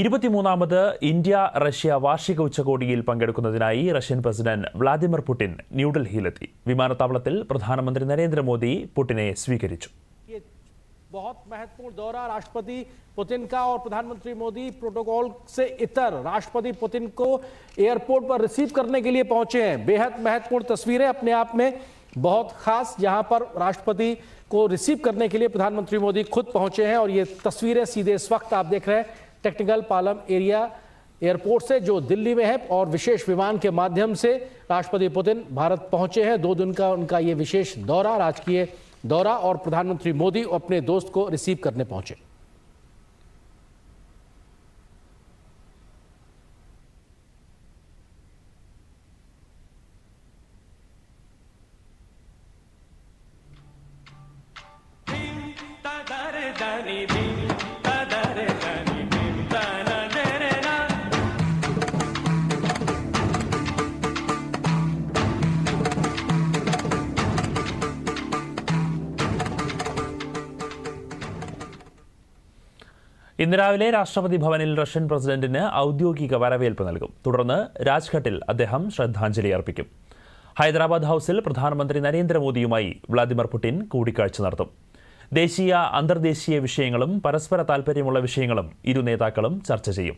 ഇരുപത്തിമൂന്നാമത് India, Russia വാർഷിക ഉച്ചകോടിയിൽ പങ്കെടുക്കുന്നതിനായി റഷ്യൻ പ്രസിഡന്റ് വ്ളാദിമിർ പുടിൻ ന്യൂഡൽഹിയിലെത്തി. വിമാനത്താവളത്തിൽ പ്രധാനമന്ത്രി നരേന്ദ്രമോദി പുടിനെ സ്വീകരിച്ചു. बहुत महत्वपूर्ण दौरा राष्ट्रपति पुतिन का और प्रधानमंत्री मोदी प्रोटोकॉल से इतर राष्ट्रपति पुतिन को एयरपोर्ट पर रिसीव करने के लिए पहुँचे हैं। बेहद महत्वपूर्ण तस्वीरें अपने आप में बहुत खास यहाँ पर राष्ट्रपति को रिसीव करने के लिए प्रधानमंत्री मोदी खुद पहुँचे हैं और ये तस्वीरें सीधे इस वक्त आप देख रहे हैं। टेक्निकल पालम एरिया एयरपोर्ट से, जो दिल्ली में है, और विशेष विमान के माध्यम से राष्ट्रपति पुतिन भारत पहुँचे हैं। दो दिन का उनका ये विशेष दौरा, राजकीय दौरा, और प्रधानमंत्री मोदी अपने दोस्त को रिसीव करने पहुँचे। ഇന്ന് രാവിലെ രാഷ്ട്രപതി ഭവനിൽ റഷ്യൻ പ്രസിഡന്റിന് ഔദ്യോഗിക വരവേൽപ്പ് നൽകും. തുടർന്ന് രാജ്ഘട്ടിൽ അദ്ദേഹം ശ്രദ്ധാഞ്ജലി അർപ്പിക്കും. ഹൈദരാബാദ് ഹൌസിൽ പ്രധാനമന്ത്രി നരേന്ദ്രമോദിയുമായി വ്ളാദിമിർ പുടിൻ കൂടിക്കാഴ്ച നടത്തും. ദേശീയ അന്തർദേശീയ വിഷയങ്ങളും പരസ്പര താൽപ്പര്യമുള്ള വിഷയങ്ങളും ഇരു നേതാക്കളും ചർച്ച ചെയ്യും.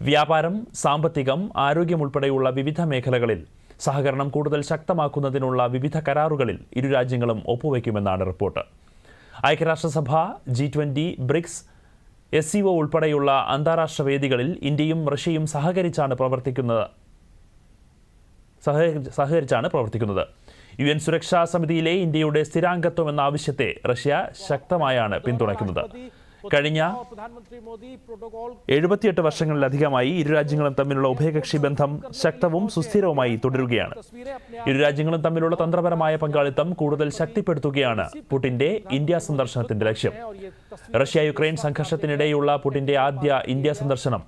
വ്യാപാരം സാമ്പത്തികം ആരോഗ്യം ഉൾപ്പെടെയുള്ള വിവിധ മേഖലകളിൽ സഹകരണം കൂടുതൽ ശക്തമാക്കുന്നതിനുള്ള വിവിധ കരാറുകളിൽ ഇരു രാജ്യങ്ങളും ഒപ്പുവയ്ക്കുമെന്നാണ് റിപ്പോർട്ട്. ഐക്യരാഷ്ട്രസഭ G twenty BRICS S C O ഉൾപ്പെടെയുള്ള അന്താരാഷ്ട്ര വേദികളിൽ ഇന്ത്യയും റഷ്യയും സഹകരിച്ചാണ് പ്രവർത്തിക്കുന്നത്. സഹകരിച്ചാണ് പ്രവർത്തിക്കുന്നത്. യു എൻ സുരക്ഷാ സമിതിയിലെ ഇന്ത്യയുടെ സ്ഥിരാംഗത്വം എന്ന ആവശ്യത്തെ റഷ്യ ശക്തമായാണ് പിന്തുണയ്ക്കുന്നത്. കഴിഞ്ഞ और प्रधानमंत्री मोदी प्रोटोकॉल എഴുപത്തിയെട്ട് വർഷങ്ങളിലധികമായി ഇരു രാജ്യങ്ങളും തമ്മിലുള്ള ഉഭയകക്ഷി ബന്ധം ശക്തവും സുസ്ഥിരവുമായി തുടരുകയാണ് तस्वीरें अपने ഇരു രാജ്യങ്ങളും തമ്മിലുള്ള തന്ത്രപരമായ പങ്കാളിത്തം കൂടുതൽ ശക്തിപ്പെടുത്തുകയാണ് പുടിന്റെ ഇന്ത്യ സന്ദർശനത്തിന്റെ ലക്ഷ്യം और ये तस्वीर റഷ്യ യുക്രൈൻ സംഘർഷത്തിനിടെയുള്ള പുടിന്റെ ആദ്യ ഇന്ത്യ സന്ദർശനം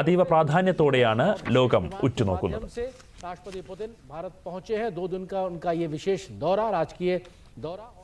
അതീവ പ്രാധാന്യത്തോടെയാണ് ലോകം ഉറ്റുനോക്കുന്നത് माध्यम से राष्ट्रपति पुतिन भारत पहुंचे हैं दो दिन का उनका ये विशेष दौरा राजकीय दौरा और